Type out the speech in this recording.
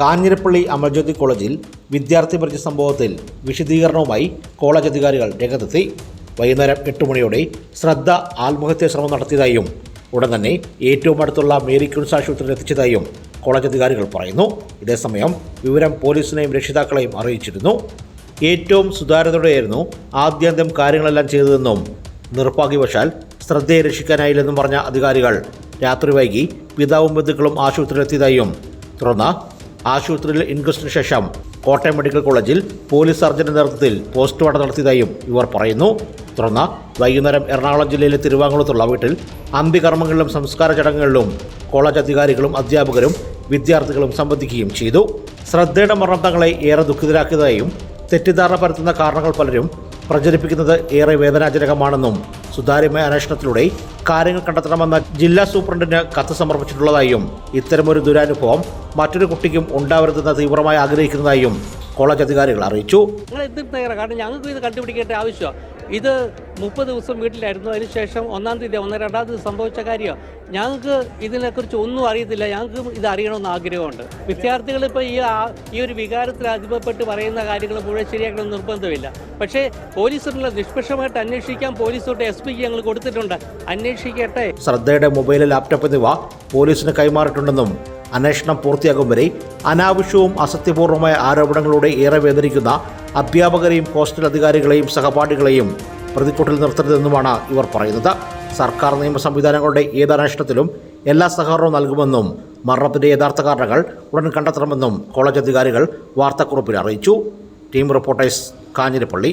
കാഞ്ഞിരപ്പള്ളി അമർജ്യോതി കോളേജിൽ വിദ്യാർത്ഥി മരിച്ച സംഭവത്തിൽ വിശദീകരണവുമായി കോളേജ് അധികാരികൾ രംഗത്തെത്തി. വൈകുന്നേരം എട്ട് മണിയോടെ ശ്രദ്ധ ആത്മഹത്യ ശ്രമം നടത്തിയതായും ഉടൻ തന്നെ ഏറ്റവും അടുത്തുള്ള മേരി ക്യൂൺസ് ആശുപത്രിയിൽ എത്തിച്ചതായും കോളേജ് അധികാരികൾ പറയുന്നു. ഇതേസമയം വിവരം പോലീസിനെയും രക്ഷിതാക്കളെയും അറിയിച്ചിരുന്നു. ഏറ്റവും സുതാര്യതയോടെയായിരുന്നു ആദ്യാന്ത്യം കാര്യങ്ങളെല്ലാം ചെയ്തതെന്നും നിർഭാഗ്യവശാൽ ശ്രദ്ധയെ രക്ഷിക്കാനായില്ലെന്നും പറഞ്ഞ അധികാരികൾ രാത്രി വൈകി പിതാവും ബന്ധുക്കളും ആശുപത്രിയിലെത്തിയതായും തുടർന്ന് ആശുപത്രിയിൽ ഇൻക്വസ്റ്റിന് ശേഷം കോട്ടയം മെഡിക്കൽ കോളേജിൽ പോലീസ് സർജന്റെ നേതൃത്വത്തിൽ പോസ്റ്റ്മോർട്ടം നടത്തിയതായും ഇവർ പറയുന്നു. തുടർന്ന് വൈകുന്നേരം എറണാകുളം ജില്ലയിലെ തിരുവാങ്കുളത്തുള്ള വീട്ടിൽ അന്ത്യകർമ്മങ്ങളിലും സംസ്കാര ചടങ്ങുകളിലും കോളേജ് അധികാരികളും അധ്യാപകരും വിദ്യാർത്ഥികളും സംബന്ധിക്കുകയും ചെയ്തു. ശ്രദ്ധയുടെ മരണം തങ്ങളെ ഏറെ ദുഃഖിതരാക്കിയതായും തെറ്റിദ്ധാരണ പരത്തുന്ന കാരണങ്ങൾ പലരും പ്രചരിപ്പിക്കുന്നത് ഏറെ വേദനാജനകമാണെന്നും സുതാര്യമായ അന്വേഷണത്തിലൂടെ കാര്യങ്ങൾ കണ്ടെത്തണമെന്ന ജില്ലാ സൂപ്രണ്ടിന് കത്ത് സമർപ്പിച്ചിട്ടുള്ളതായും ഇത്തരമൊരു ദുരനുഭവം മറ്റൊരു കുട്ടിക്കും ഉണ്ടാവരുതെന്ന് തീവ്രമായി ആഗ്രഹിക്കുന്നതായും കോളേജ് അധികാരികൾ അറിയിച്ചു. കാരണം ഞങ്ങൾക്ക് ഇത് കണ്ടുപിടിക്കേണ്ട ആവശ്യമാണ് ഇത് മുപ്പത് ദിവസം വീട്ടിലായിരുന്നു. അതിനുശേഷം ഒന്നാം തീയതി ഒന്ന് രണ്ടാം തീയതി സംഭവിച്ച കാര്യം ഞങ്ങൾക്ക് ഇതിനെക്കുറിച്ച് ഒന്നും അറിയത്തില്ല. ഞങ്ങൾക്ക് ഇത് അറിയണമെന്ന് ആഗ്രഹമുണ്ട്. വിദ്യാർത്ഥികൾ ഇപ്പോൾ ഈ ഈ ഒരു വികാരത്തിൽ അധിപപ്പെട്ട് പറയുന്ന കാര്യങ്ങൾ മുഴുവൻ ശരിയാക്കണമെന്ന് നിർബന്ധമില്ല. പക്ഷേ പോലീസിനുള്ള നിഷ്പക്ഷമായിട്ട് അന്വേഷിക്കാൻ പോലീസോട്ട് എസ് പിക്ക് ഞങ്ങൾ കൊടുത്തിട്ടുണ്ട്. അന്വേഷിക്കട്ടെ. ശ്രദ്ധയുടെ മൊബൈൽ ലാപ്ടോപ്പ് എന്നിവ പോലീസിന് കൈമാറിയിട്ടുണ്ടെന്നും അന്വേഷണം പൂർത്തിയാകും വരെ അനാവശ്യവും അസത്യപൂർണമായ ആരോപണങ്ങളോടെ ഏറെ വേദനിക്കുന്ന അധ്യാപകരെയും ഹോസ്റ്റൽ അധികാരികളെയും സഹപാഠികളെയും പ്രതിക്കൂട്ടിൽ നിർത്തരുതെന്നുമാണ് ഇവർ പറയുന്നത്. സർക്കാർ നിയമ സംവിധാനങ്ങളുടെ ഏത് എല്ലാ സഹകരണവും നൽകുമെന്നും മരണത്തിന്റെ യഥാർത്ഥ കാരണങ്ങൾ ഉടൻ കണ്ടെത്തണമെന്നും കോളേജ് അധികാരികൾ വാർത്താക്കുറിപ്പിൽ അറിയിച്ചു. Team reporters Kanjirappally.